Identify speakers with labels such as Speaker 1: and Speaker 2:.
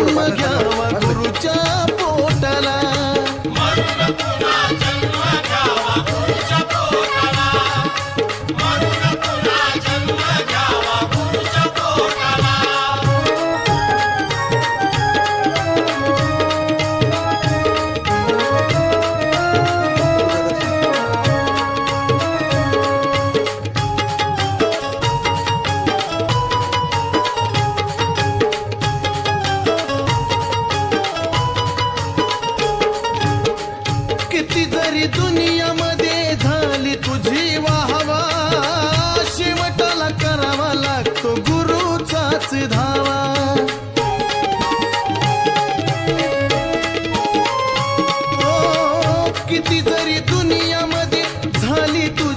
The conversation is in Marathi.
Speaker 1: Yo सारी दुनिया मध्ये झाली तुझी वाहवा. शेवटाला करावा लागतो गुरुचाच धावा. ओ किती जरी दुनिया मध्ये झाली तू